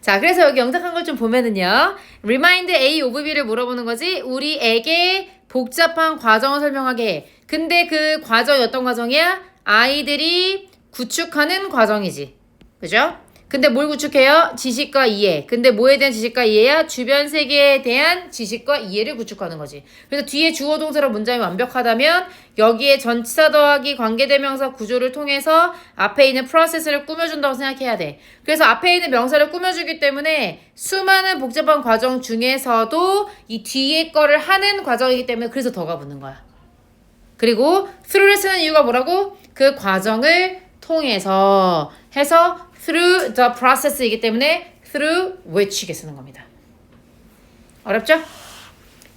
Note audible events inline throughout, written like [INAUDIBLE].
자, 그래서 여기 영작한 걸 좀 보면은요. remind A of B를 물어보는 거지. 우리에게 복잡한 과정을 설명하게 해. 근데 그 과정이 어떤 과정이야? 아이들이 구축하는 과정이지. 그죠? 근데 뭘 구축해요? 지식과 이해. 근데 뭐에 대한 지식과 이해야? 주변 세계에 대한 지식과 이해를 구축하는 거지. 그래서 뒤에 주어 동사로 문장이 완벽하다면 여기에 전치사 더하기 관계대명사 구조를 통해서 앞에 있는 프로세스를 꾸며준다고 생각해야 돼. 그래서 앞에 있는 명사를 꾸며주기 때문에 수많은 복잡한 과정 중에서도 이 뒤에 거를 하는 과정이기 때문에 그래서 더가 붙는 거야. 그리고 through를 쓰는 이유가 뭐라고? 그 과정을 통해서 해서 through the process이기 때문에 through which게 쓰는 겁니다. 어렵죠?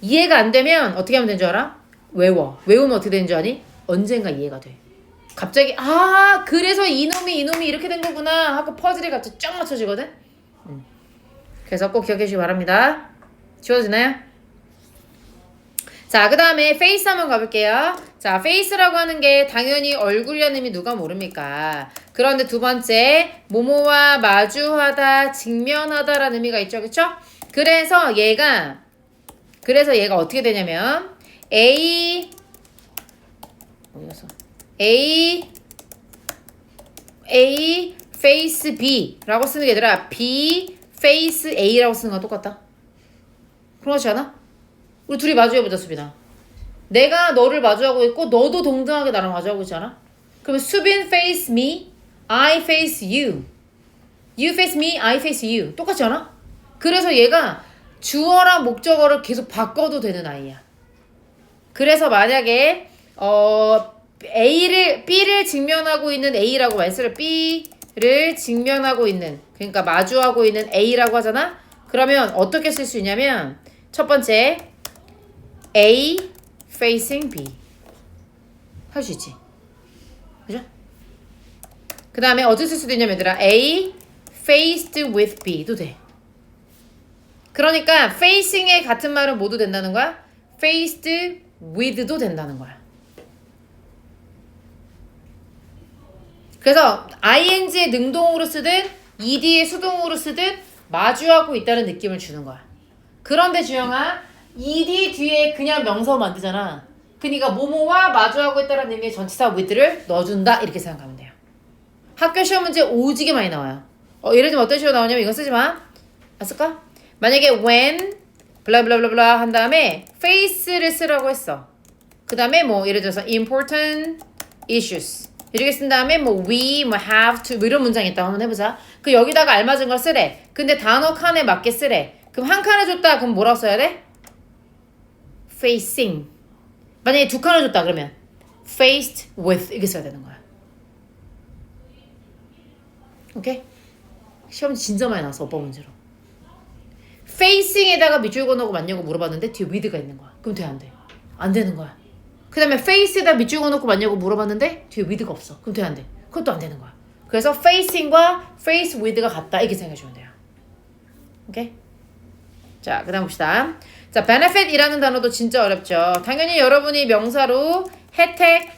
이해가 안 되면 어떻게 하면 되는 줄 알아? 외워. 외우면 어떻게 되는 줄 아니? 언젠가 이해가 돼. 갑자기 아 그래서 이놈이 이놈이 이렇게 된 거구나 하고 퍼즐이 갑자기 쫙 맞춰지거든. 음. 그래서 꼭 기억해 주시기 바랍니다. 지워지나요? 자, 그 다음에 페이스 한번 가볼게요. 자, 페이스라고 하는 게 당연히 얼굴이라는 의미 누가 모릅니까? 그런데 두 번째, 모모와 마주하다, 직면하다라는 의미가 있죠. 그쵸? 그래서 얘가, 그래서 얘가 어떻게 되냐면, A, 어디 갔어? A, A, face B라고 쓰는 게 아니라 B, face A라고 쓰는 거랑 똑같다. 그렇지 않아? 우리 둘이 마주해보자 수빈아 내가 너를 마주하고 있고 너도 동등하게 나랑 마주하고 있지 않아? 그러면 수빈 face me, I face you You face me, I face you 똑같지 않아? 그래서 얘가 주어랑 목적어를 계속 바꿔도 되는 아이야 그래서 만약에 어 A를 B를 직면하고 있는 A라고 말씀을 B를 직면하고 있는 그러니까 마주하고 있는 A라고 하잖아 그러면 어떻게 쓸 수 있냐면 첫 번째 A facing B. 할 수 있지. 그죠? 그 다음에 어떻게 쓸 수도 있냐면 얘들아 A faced with B도 돼. 그러니까 facing의 같은 말은 모두 된다는 거야? faced with도 된다는 거야. 그래서 ing의 능동으로 쓰든 ed의 수동으로 쓰든 마주하고 있다는 느낌을 주는 거야. 그런데 주영아 ed 뒤에 그냥 명사 만들잖아. 그러니까 뭐뭐와 마주하고 있다는 의미의 전치사 with를 넣어준다 이렇게 생각하면 돼요. 학교 시험 문제 오지게 많이 나와요. 어, 예를 들면 어떤 식으로 나오냐면 이거 쓰지 마. 안 쓸까? 만약에 when 블라블라블라 한 다음에 face를 쓰라고 했어. 그 다음에 뭐 예를 들어서 important issues 이렇게 쓴 다음에 뭐 we, 뭐 have to 뭐 이런 문장이 있다고 한번 해보자. 그 여기다가 알맞은 걸 쓰래. 근데 단어 칸에 맞게 쓰래. 그럼 한 칸을 줬다 그럼 뭐라고 써야 돼? Facing. 만약에 두 칸을 줬다 그러면 faced with 이렇게 써야 되는 거야. 오케이? 시험 진짜 많이 나왔어 오빠 문제로. facing에다가 밑줄 그어놓고 맞냐고 물어봤는데 뒤에 with가 있는 거야. 그럼 돼 안 돼? 안 되는 거야. 그 다음에 face에다 밑줄 그어놓고 맞냐고 물어봤는데 뒤에 with가 없어. 그럼 돼 안 돼? 그것도 안 되는 거야. 그래서 facing과 face with가 같다 이렇게 생각해 주면 돼요. 오케이? 자, 그 다음 봅시다. 자, benefit이라는 단어도 진짜 어렵죠. 당연히 여러분이 명사로 혜택,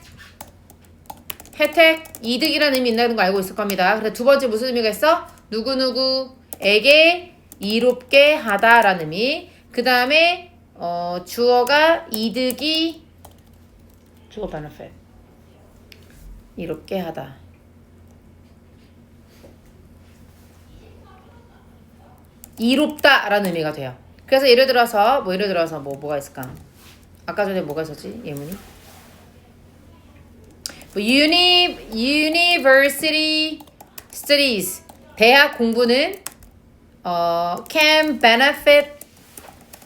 혜택, 이득이라는 의미 있다는 거 알고 있을 겁니다. 그래 두 번째 무슨 의미가 있어? 누구누구에게 이롭게 하다라는 의미. 그 다음에 어, 주어가 이득이 주어 benefit. 이롭게 하다. 이롭다라는 의미가 돼요. 그래서 예를 들어서 뭐 예를 들어서 뭐 뭐가 있을까? 아까 전에 뭐가 있었지? 예문이? 뭐 uni university studies 대학 공부는 어 can benefit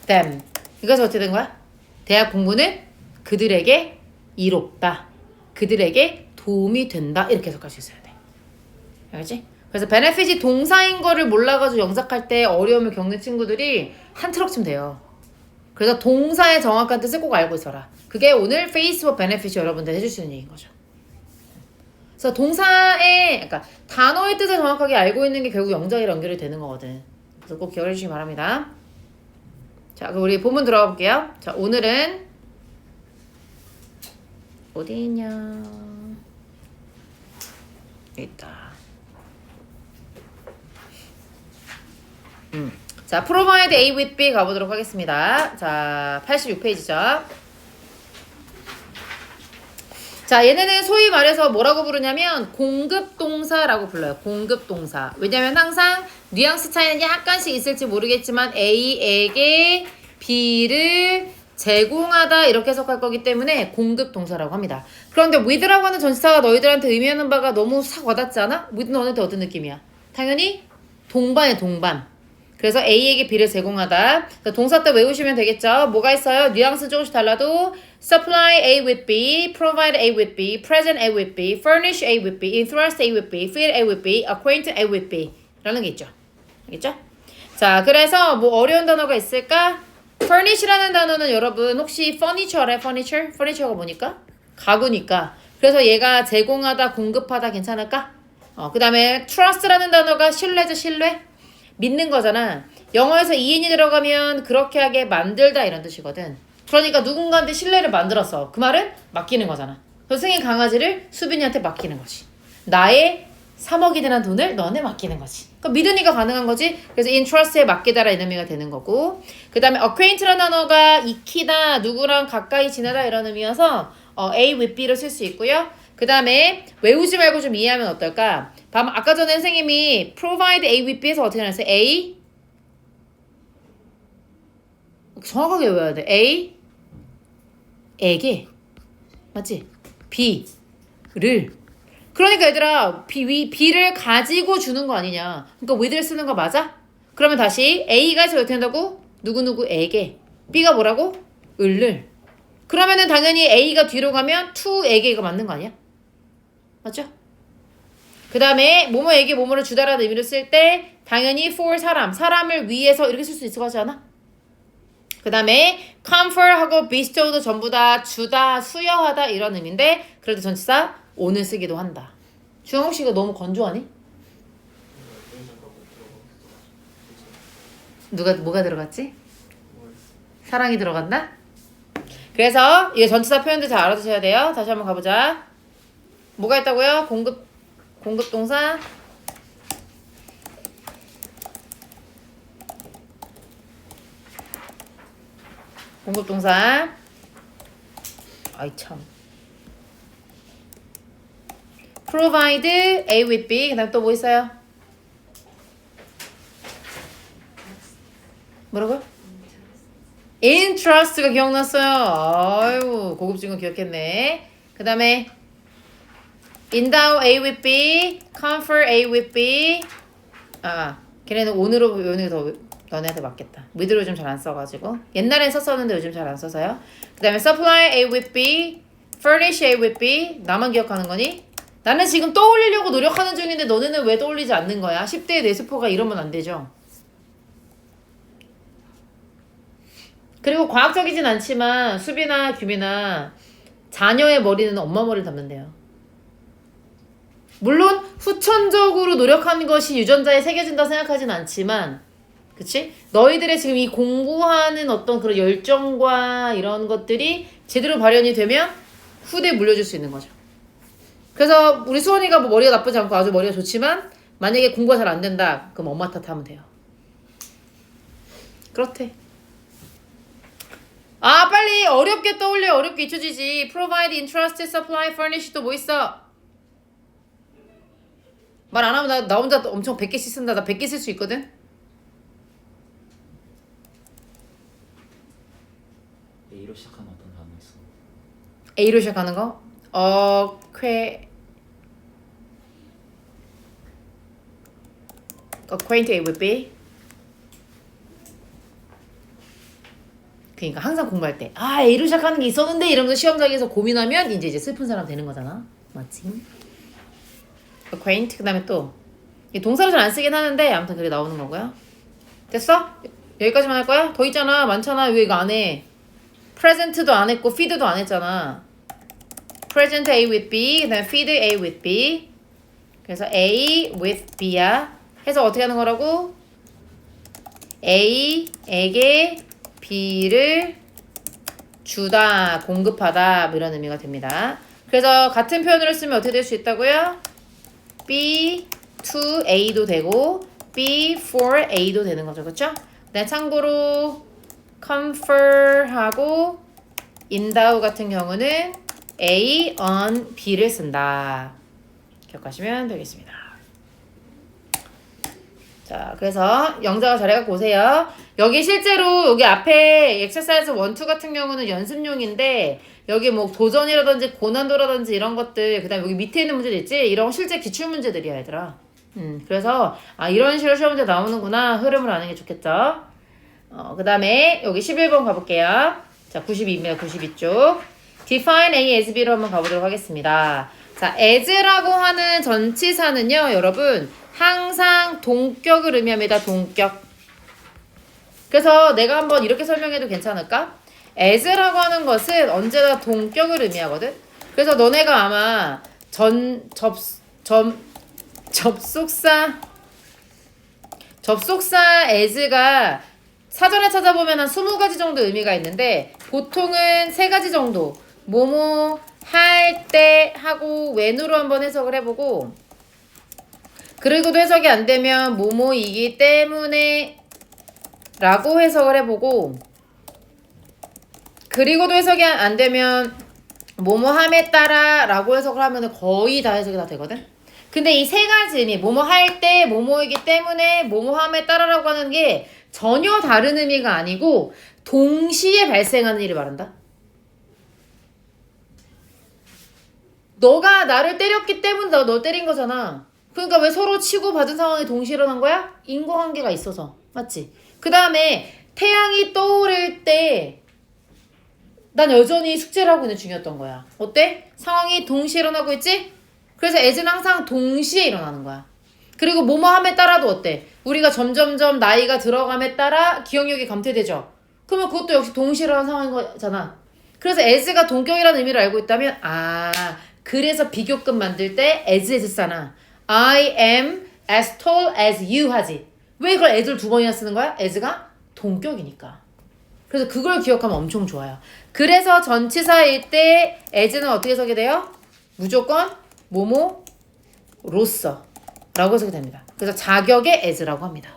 them. 이것은 어떻게 된 거야? 대학 공부는 그들에게 이롭다. 그들에게 도움이 된다. 이렇게 해석할 수 있어야 돼. 알지? 그래서 베네핏이 동사인 거를 몰라가지고 영작할 때 어려움을 겪는 친구들이 한 트럭 치면 돼요. 그래서 동사의 정확한 뜻을 꼭 알고 있어라. 그게 오늘 페이스북 베네핏이 여러분들 해줄 수 있는 얘기인 거죠. 그래서 동사의 그러니까 단어의 뜻을 정확하게 알고 있는 게 결국 영작이랑 연결이 되는 거거든. 그래서 꼭 기억해 주시기 바랍니다. 자, 그럼 우리 본문 들어가 볼게요. 자, 오늘은 어디 있냐? 있다. 음. 자, provide A with B 가보도록 하겠습니다. 자, 86페이지죠. 자, 얘네는 소위 말해서 뭐라고 부르냐면 공급동사라고 불러요. 공급동사. 왜냐면 항상 뉘앙스 차이는 약간씩 있을지 모르겠지만 A에게 B를 제공하다 이렇게 해석할 거기 때문에 공급동사라고 합니다. 그런데 with라고 하는 전치사가 너희들한테 의미하는 바가 너무 싹 와닿지 않아? with 너한테 어떤 느낌이야? 당연히 동반의 동반. 그래서 A에게 B를 제공하다. 그래서 동사 때 외우시면 되겠죠. 뭐가 있어요? 뉘앙스 조금씩 달라도 supply A with B, provide A with B, present A with B, furnish A with B, entrust A with B, feed A with B, acquaint A with B 라는 게 있죠. 알겠죠? 자, 그래서 뭐 어려운 단어가 있을까? furnish라는 단어는 여러분 혹시 furniture 알아요? furniture? furniture가 뭐니까? 가구니까. 그래서 얘가 제공하다, 공급하다 괜찮을까? 어, 그 다음에 trust라는 단어가 신뢰죠, 신뢰? 믿는 거잖아. 영어에서 이인이 들어가면 그렇게 하게 만들다 이런 뜻이거든. 그러니까 누군가한테 신뢰를 만들었어. 그 말은 맡기는 거잖아. 선생님 강아지를 수빈이한테 맡기는 거지. 나의 3억이 되는 돈을 너네 맡기는 거지. 그러니까 믿으니까 가능한 거지. 그래서 entrust에 맡기다라 이런 의미가 되는 거고. 그 다음에 acquaint라는 단어가 익히다, 누구랑 가까이 지내다 이런 의미여서 어, A with B를 쓸수 있고요. 그 다음에 외우지 말고 좀 이해하면 어떨까? 방- 아까 전에 선생님이 provide A with B에서 어떻게 나왔어요? A 정확하게 외워야 돼. A 에게 맞지? B를 그러니까 얘들아 B, 위- B를 가지고 주는 거 아니냐? 그러니까 with를 쓰는 거 맞아? 그러면 다시 A가 해서 어떻게 한다고? 누구누구에게 B가 뭐라고? 을을 그러면은 당연히 A가 뒤로 가면 to에게가 맞는 거 아니야? 맞죠? 그 다음에 뭐뭐에게 뭐뭐를 주다라는 의미로 쓸 때 당연히 for 사람, 사람을 위해서 이렇게 쓸 수 있을 거 같지 않아? 그 다음에 comfort하고 bestow도 전부 다 주다, 수여하다 이런 의미인데 그래도 전치사 오늘 쓰기도 한다. 주영욱 씨가 너무 건조하니? 누가 뭐가 들어갔지? 사랑이 들어갔나? 그래서 이게 전치사 표현들 잘 알아두셔야 돼요. 다시 한번 가보자. 뭐가 있다고요? 공급 공급 동사 공급 동사 아이 참 provide A with B 그다음 또 뭐 있어요? 뭐라고요? 인트러스트가 기억났어요. 아유 고급진 거 기억했네. 그 다음에 endow A with B, comfort A with B. 아, 걔네는 오늘로 게더 너네한테 맞겠다. 위드로 좀 잘 안 써가지고 옛날엔 썼었는데 요즘 잘 안 써서요. 그 다음에 supply A with B, furnish A with B. 나만 기억하는 거니? 나는 지금 떠올리려고 노력하는 중인데 너네는 왜 떠올리지 않는 거야? 10대의 뇌세포가 이러면 안 되죠. 그리고 과학적이진 않지만 수비나 규미나 자녀의 머리는 엄마 머리를 담는데요. 물론 후천적으로 노력하는 것이 유전자에 새겨진다 생각하진 않지만 그치? 너희들의 지금 이 공부하는 어떤 그런 열정과 이런 것들이 제대로 발현이 되면 후대에 물려줄 수 있는 거죠. 그래서 우리 수원이가 뭐 머리가 나쁘지 않고 아주 머리가 좋지만 만약에 공부가 잘 안 된다 그럼 엄마 탓하면 돼요. 그렇대. 아 빨리 어렵게 떠올려 어렵게 잊혀지지 provide, entrust, supply, furnish 또 뭐 있어 말 안 하면 나, 나 혼자 또 엄청 100개씩 쓴다. 나 100개 쓸 수 있거든? A로 시작하는 어떤 단어 있어? A로 시작하는 거? 어, 쾌 acquaint A with B 그러니까 항상 공부할 때 아 A로 시작하는 게 있었는데 이러면서 시험장에서 고민하면 이제 이제 슬픈 사람 되는 거잖아. 맞지? Acquaint 그 다음에 또이 동사를 잘 안 쓰긴 하는데 아무튼 그게 나오는 거고요 됐어? 여기까지만 할 거야? 더 있잖아 많잖아 왜 이거 안 해? present도 안 했고 feed도 안 했잖아 present A with B 그다음에 feed A with B 그래서 A with B야 해서 어떻게 하는 거라고? A에게 B를 주다, 공급하다 뭐 이런 의미가 됩니다. 그래서 같은 표현으로 쓰면 어떻게 될 수 있다고요? B to A도 되고 B for A도 되는 거죠. 그렇죠? 네, 참고로 confer하고 인다우 같은 경우는 A on B를 쓴다. 기억하시면 되겠습니다. 자, 그래서 영자가 잘해갖고 오세요. 여기 실제로 여기 앞에 엑서사이즈 1, 2 같은 경우는 연습용인데 여기 뭐 도전이라든지 고난도라든지 이런 것들 그 다음 에 여기 밑에 있는 문제들 있지 이런 거 실제 기출 문제들이야 얘들아. 음 그래서 아 이런 식으로 시험 문제 나오는구나 흐름을 아는 게 좋겠죠. 어 그 다음에 여기 11번 가볼게요. 자 92입니다 92쪽. Define A as B로 한번 가보도록 하겠습니다. 자 as라고 하는 전치사는요 여러분 항상 동격을 의미합니다 동격. 그래서 내가 한번 이렇게 설명해도 괜찮을까? As라고 하는 것은 언제나 동격을 의미하거든. 그래서 너네가 아마 전 접 점 접속사 접속사 as가 사전에 찾아보면 한 20가지 정도 의미가 있는데 보통은 세 가지 정도. 뭐뭐 할 때 하고 when으로 한번 해석을 해보고. 그리고도 해석이 안 되면 뭐뭐이기 때문에 라고 해석을 해보고 그리고도 해석이 안- 안 되면 뭐뭐함에 따라 라고 해석을 하면 거의 다 해석이 다 되거든 근데 이 세 가지 의미 뭐뭐 할 때 뭐뭐이기 때문에 뭐뭐함에 따라라고 하는 게 전혀 다른 의미가 아니고 동시에 발생하는 일을 말한다 너가 나를 때렸기 때문에 너, 너 때린 거잖아 그러니까 왜 서로 치고 받은 상황이 동시에 일어난 거야? 인과관계가 있어서 맞지? 그 다음에 태양이 떠오를 때 난 여전히 숙제를 하고 있는 중이었던 거야. 어때? 상황이 동시에 일어나고 있지? 그래서 애는 항상 동시에 일어나는 거야. 그리고 뭐뭐함에 따라도 어때? 우리가 점점점 나이가 들어감에 따라 기억력이 감퇴되죠. 그러면 그것도 역시 동시에 일어나는 상황인 거잖아. 그래서 as가 동격이라는 의미를 알고 있다면 아 그래서 비교급 만들 때 as as 쓰잖아. I am as tall as you 하지. 왜 그걸 as를 두 번이나 쓰는 거야? as가 동격이니까. 그래서 그걸 기억하면 엄청 좋아요. 그래서 전치사일 때 as는 어떻게 해석이 돼요? 무조건 뭐뭐로서 라고 해석이 됩니다. 그래서 자격의 as라고 합니다.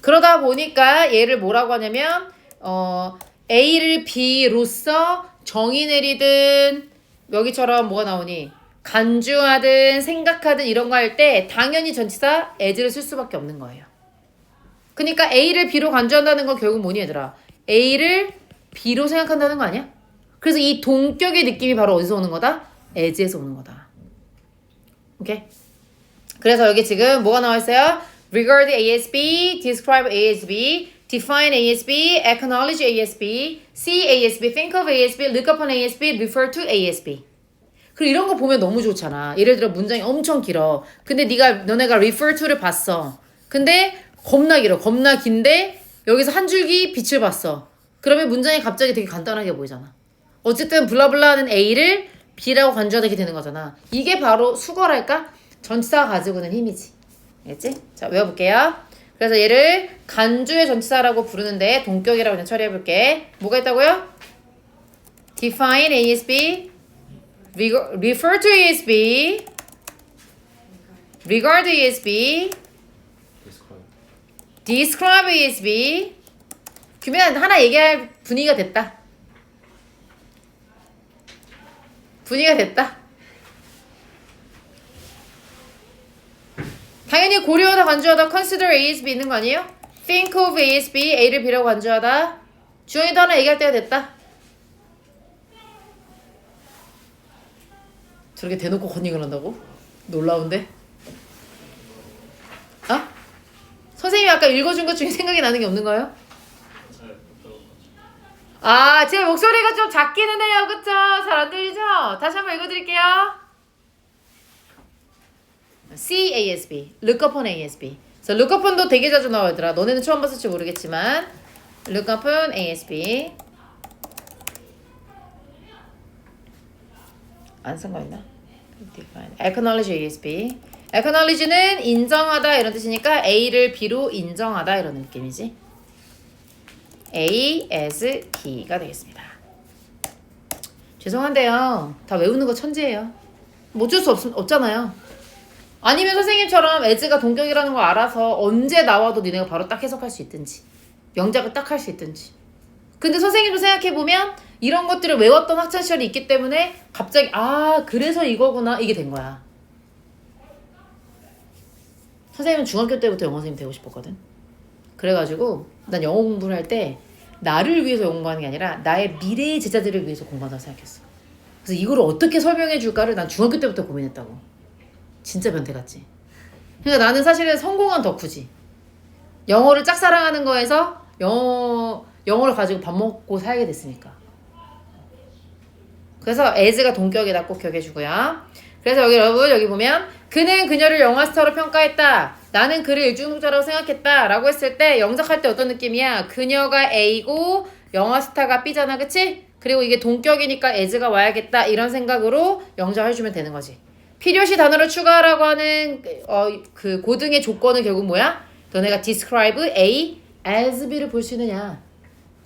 그러다 보니까 얘를 뭐라고 하냐면 어, A를 B로서 정의 내리든 여기처럼 뭐가 나오니 간주하든 생각하든 이런 거 할 때 당연히 전치사 as를 쓸 수밖에 없는 거예요. 그러니까 A를 B로 간주한다는 건 결국 뭐니 얘들아? A를 B로 생각한다는 거 아니야? 그래서 이 동격의 느낌이 바로 어디서 오는 거다? as에서 오는 거다. 오케이? 그래서 여기 지금 뭐가 나와 있어요? regard A as B, describe A as B, define A as B, acknowledge A as B, see A as B, think of A as B, look upon A as B, refer to A as B. 그리고 이런 거 보면 너무 좋잖아. 예를 들어 문장이 엄청 길어. 근데 네가 너네가 refer to를 봤어. 근데 겁나 길어. 겁나 긴데 여기서 한 줄기 빛을 봤어. 그러면 문장이 갑자기 되게 간단하게 보이잖아. 어쨌든 블라블라는 A를 B라고 간주하게 되는 거잖아. 이게 바로 수거랄까? 전치사가 가지고 있는 힘이지. 알겠지? 자, 외워볼게요. 그래서 얘를 간주의 전치사라고 부르는데 동격이라고 그냥 처리해볼게. 뭐가 있다고요? define A as B, refer to A as B, regard A as B, describe A as B. 그러면 하나 얘기할 분위기가 됐다. 분위기가 됐다. 당연히 고려하다 간주하다 consider A as B 있는 거 아니에요? think of A as B, A를 B라고 간주하다. 주영이도 하나 얘기할 때가 됐다. 저렇게 대놓고 컨닝을 한다고? 놀라운데? 아? 선생님이 아까 읽어준 것 중에 생각이 나는 게 없는 거예요? 아, 제 목소리가 좀 작기는 해요. 그쵸? 잘 안 들리죠? 다시 한번 읽어드릴게요. C A S B, look upon A S B. 그래서 look upon도 되게 자주 얘들아. 너네는 처음 봤을지 모르겠지만 look upon A S B. 안 쓴 거 있나? Acknowledge A S B. Acknowledge는 인정하다 이런 뜻이니까 A를 B로 인정하다 이런 느낌이지. A as B가 되겠습니다. 죄송한데요. 다 외우는 거 천재예요. 뭐 어쩔 수 없, 없잖아요. 아니면 선생님처럼 에즈가 동격이라는 걸 알아서 언제 나와도 니네가 바로 딱 해석할 수 있든지 영작을 딱 할 수 있든지 근데 선생님도 생각해보면 이런 것들을 외웠던 학창시절이 있기 때문에 갑자기 아 그래서 이거구나 이게 된 거야 선생님은 중학교 때부터 영어 선생님 되고 싶었거든 그래가지고 난 영어 공부를 할 때 나를 위해서 공부하는 게 아니라 나의 미래의 제자들을 위해서 공부한다고 생각했어 그래서 이걸 어떻게 설명해 줄까를 난 중학교 때부터 고민했다고 진짜 변태 같지 그러니까 나는 사실은 성공한 덕후지 영어를 짝사랑하는 거에서 영어 영어를 가지고 밥 먹고 살게 됐으니까. 그래서 에즈가 동격이다 꼭 기억해 주고요. 그래서 여기 여러분 여기 보면 그는 그녀를 영화 스타로 평가했다. 나는 그를 일중독자라고 생각했다. 라고 했을 때 영작할 때 어떤 느낌이야? 그녀가 A고 영화 스타가 B잖아. 그치? 그리고 이게 동격이니까 에즈가 와야겠다. 이런 생각으로 영작을 해주면 되는 거지. 필요시 단어를 추가하라고 하는 어, 그 고등의 조건은 결국 뭐야? 너네가 describe A as B를 볼 수 있느냐?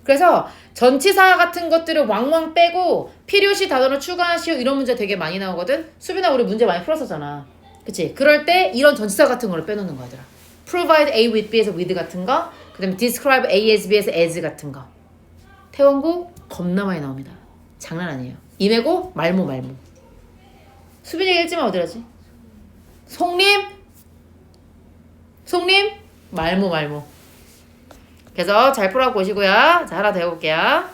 그래서 전치사 같은 것들을 왕왕 빼고 필요시 단어를 추가하시오 이런 문제 되게 많이 나오거든. 수빈아 우리 문제 많이 풀었었잖아. 그치? 그럴 때 이런 전치사 같은 거를 빼놓는 거야, 얘들아. provide A with B에서 with 같은 거, 그 다음에 describe A as B에서 as 같은 거. 태원고 겁나 많이 나옵니다. 장난 아니에요. 임해고 말모 말모. 수빈이가 읽지만 어디라지? 송림? 송림? 말모 말모. 그래서 잘 풀어 보시고요. 자, 하나 더 해볼게요.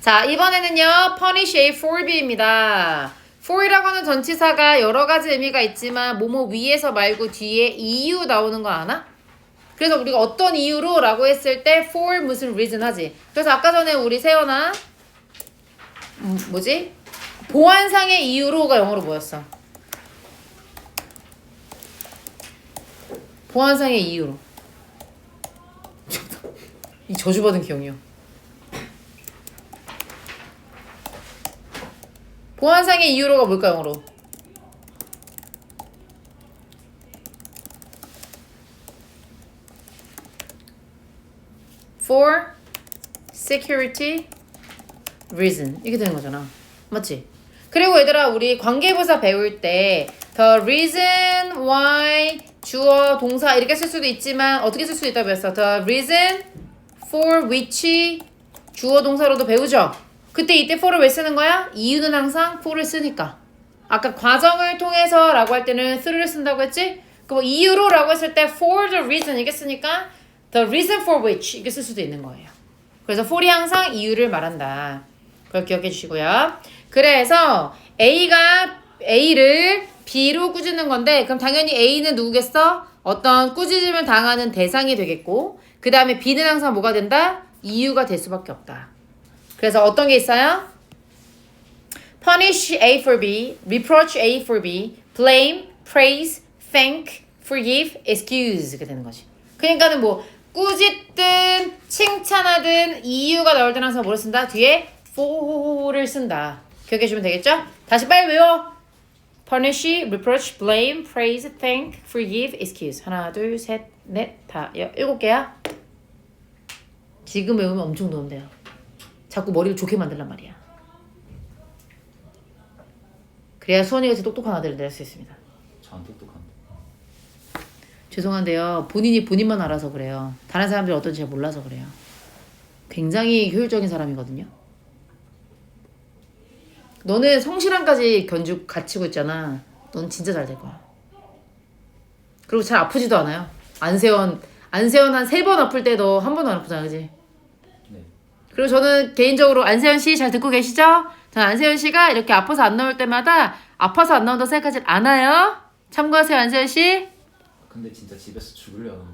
자, 이번에는요, punish A for B입니다. For이라고 하는 전치사가 여러 가지 의미가 있지만, 뭐뭐 위에서 말고 뒤에 이유 나오는 거 아나? 그래서 우리가 어떤 이유로 라고 했을 때 for 무슨 reason 하지. 그래서 아까 전에 우리 세연아, 음, 뭐지? 보안상의 이유로가 영어로 뭐였어? 보안상의 이유로. [LAUGHS] 이 저주받은 기억이요. 보안상의 이유로가 뭘까 영어로? For security reason 이렇게 되는 거잖아. 맞지? 그리고 얘들아 우리 관계부사 배울 때 the reason why 주어 동사 이렇게 쓸 수도 있지만 어떻게 쓸 수도 있다고 했어. the reason for which 주어 동사로도 배우죠. 그때 이때 for를 왜 쓰는 거야? 이유는 항상 for를 쓰니까. 아까 과정을 통해서 라고 할 때는 through를 쓴다고 했지? 그뭐 이유로 라고 했을 때 for the reason 이게 쓰니까 the reason for which 이게 쓸 수도 있는 거예요. 그래서 for이 항상 이유를 말한다. 그걸 기억해 주시고요. 그래서 A가 A를 B로 꾸짖는 건데 그럼 당연히 A는 누구겠어? 어떤 꾸짖음을 당하는 대상이 되겠고 그 다음에 B는 항상 뭐가 된다? 이유가 될 수밖에 없다. 그래서 어떤 게 있어요? punish A for B, reproach A for B, blame, praise, thank, forgive, excuse 가 되는 거지. 그러니까는 뭐 꾸짖든 칭찬하든 이유가 나올 때는 항상 뭐를 쓴다? 뒤에 for를 쓴다. 기억해 주면 되겠죠? 다시 빨리 외워. punish, reproach, blame, praise, thank, forgive, excuse. 하나, 둘, 셋, 넷, 다, 여, 일곱 개야. 지금 외우면 엄청 도움 돼요. 자꾸 머리를 좋게 만들란 말이야. 그래야 수원이 같이 똑똑한 아들을 낼 수 있습니다. 저안 똑똑한데. 죄송한데요. 본인이 본인만 알아서 그래요. 다른 사람들이 어떤지 잘 몰라서 그래요. 굉장히 효율적인 사람이거든요. 너는 성실함까지 견주 갖추고 있잖아. 넌 진짜 잘 될 거야. 그리고 잘 아프지도 않아요. 안세원 안세원 한 세 번 아플 때너한 번도 안 아프잖아, 그지? 네. 그리고 저는 개인적으로 안세현 씨 잘 듣고 계시죠? 저는 안세현 씨가 이렇게 아파서 안 나올 때마다 아파서 안 나온다고 생각하진 않아요. 참고하세요, 안세현 씨. 근데 진짜 집에서 죽으려 하는데.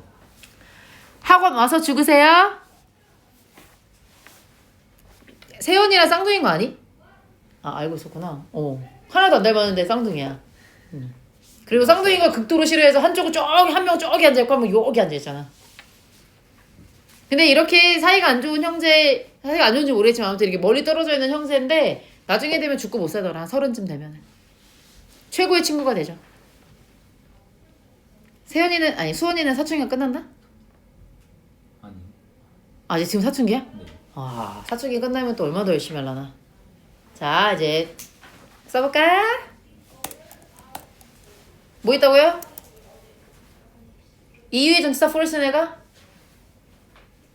학원 와서 죽으세요. 세연이랑 쌍둥이인 거 아니? 아 알고 있었구나. 어 하나도 안 닮았는데 쌍둥이야. 음. 그리고 쌍둥이가 극도로 싫어해서 한쪽은 저기 한 명 저기 앉아 있고 한 명 여기 앉아 있잖아. 근데 이렇게 사이가 안 좋은 형제 사이가 안 좋은지 모르겠지만 아무튼 이렇게 멀리 떨어져 있는 형제인데 나중에 되면 죽고 못 살더라 서른쯤 되면은 최고의 친구가 되죠. 세연이는 아니 수원이는 사춘기가 끝났나? 아니. 아 이제 지금 사춘기야? 네. 아, 사춘기 끝나면 또 얼마나 더 열심히 하려나. 자, 이제 써볼까? 뭐 있다고요? 이유의 전치사 내가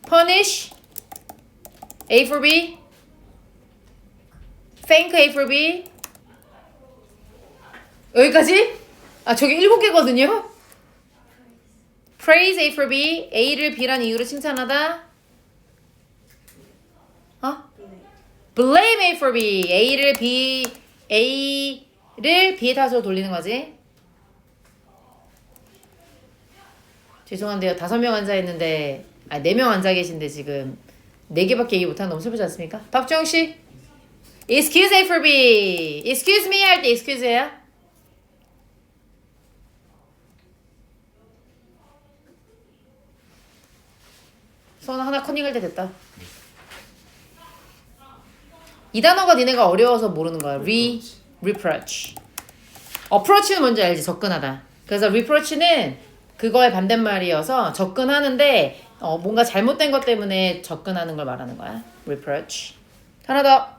punish A for B? Thank A for B. 여기까지? 아 저기 일곱 개거든요? praise A for B. A를 B란 이유로 칭찬하다? 어? blame A for B. A를 B A를 B의 탓으로 돌리는 거지. 죄송한데요. 다섯 명 앉아 있는데 아 네 명 앉아 계신데 지금 네 개밖에 얘기 못하는 거 너무 슬프지 않습니까? 박주영 씨 excuse A for B excuse me 할 때 excuse예요? 손 하나 커닝할 때 됐다. 이 단어가 니네가 어려워서 모르는 거야. re, reproach. approach는 뭔지 알지? 접근하다. 그래서 reproach는 그거의 반대말이어서 접근하는데 어, 뭔가 잘못된 것 때문에 접근하는 걸 말하는 거야. reproach. 하나 더.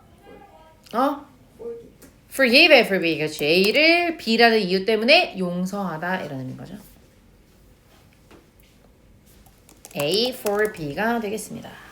어? forgive for B. 그렇지. A를 B라는 이유 때문에 용서하다 이런 의미인 거죠. A for B가 되겠습니다.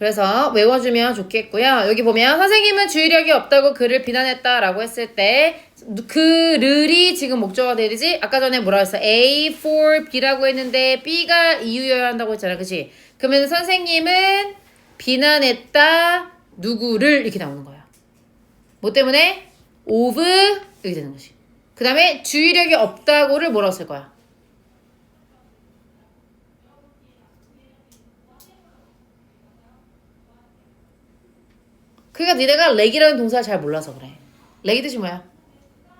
그래서 외워주면 좋겠고요. 여기 보면 선생님은 주의력이 없다고 그를 비난했다라고 했을 때 그를이 지금 목적어가 되지 아까 전에 뭐라 했어? A for B라고 했는데 B가 이유여야 한다고 했잖아. 그치? 그러면 선생님은 비난했다 누구를 이렇게 나오는 거야. 뭐 때문에? of 이렇게 되는 거지. 그 다음에 주의력이 없다고를 뭐라고 쓸 거야? 그러니까 니네가 렉이라는 동사를 잘 몰라서 그래. 렉이 뜻이 뭐야?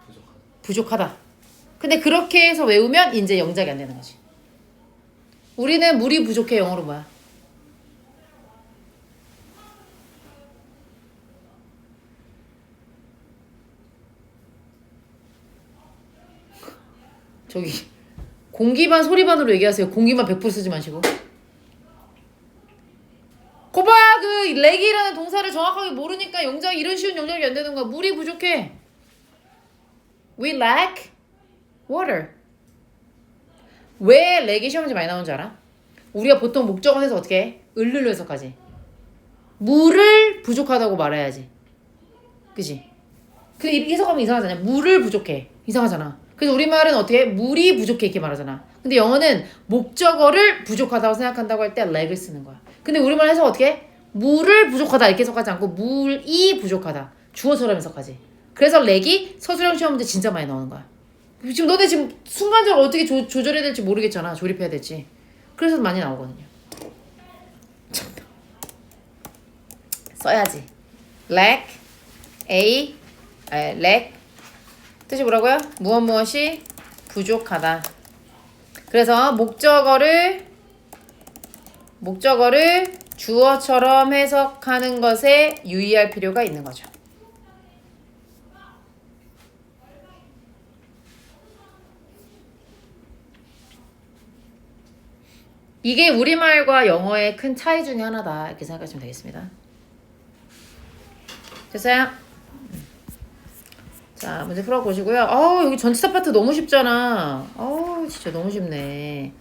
부족하다. 부족하다. 근데 그렇게 해서 외우면 이제 영작이 안 되는 거지. 우리는 물이 부족해 영어로 뭐야? 저기 공기반 소리반으로 얘기하세요. 공기만 100% 쓰지 마시고. 그 렉이라는 동사를 정확하게 모르니까 영작 이런 쉬운 영작이 안 되는 거야. 물이 부족해. We lack water. 왜 렉이 시험지 많이 나오는 줄 알아? 우리가 보통 목적어에서 어떻게 해? 을를로 해석하지. 물을 부족하다고 말해야지. 그지? 근데 이렇게 해석하면 이상하잖아. 물을 부족해. 이상하잖아. 그래서 우리말은 어떻게 해? 물이 부족해 이렇게 말하잖아. 근데 영어는 목적어를 부족하다고 생각한다고 할때 렉을 쓰는 거야. 근데 우리말 해석 어떻게 해? 물을 부족하다 이렇게 해석하지 않고 물이 부족하다. 주어처럼 해석하지. 그래서 렉이 서술형 시험 문제 진짜 많이 나오는 거야. 지금 너네 지금 순간적으로 어떻게 조, 조절해야 될지 모르겠잖아. 조립해야 될지. 그래서 많이 나오거든요. 참. 써야지. lack, a, 아, lack 뜻이 뭐라고요? 무엇 무엇이 부족하다. 그래서 목적어를 목적어를 주어처럼 해석하는 것에 유의할 필요가 있는 거죠. 이게 우리말과 영어의 큰 차이 중에 하나다. 이렇게 생각하시면 되겠습니다. 됐어요? 자, 문제 풀어보시고요. 어우, 여기 전치사 파트 너무 쉽잖아. 어우, 진짜 너무 쉽네.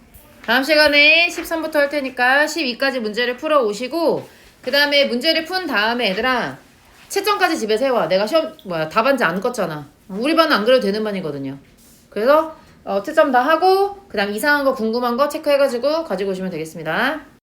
다음 시간에 13부터 할 테니까 12까지 문제를 풀어 오시고, 그 다음에 문제를 푼 다음에 얘들아, 채점까지 집에서 해와. 내가 시험, 뭐야, 답안지 안 껐잖아. 우리 반은 안 그래도 되는 반이거든요. 그래서, 어, 채점 다 하고, 그 다음 이상한 거 궁금한 거 체크해가지고 가지고 오시면 되겠습니다.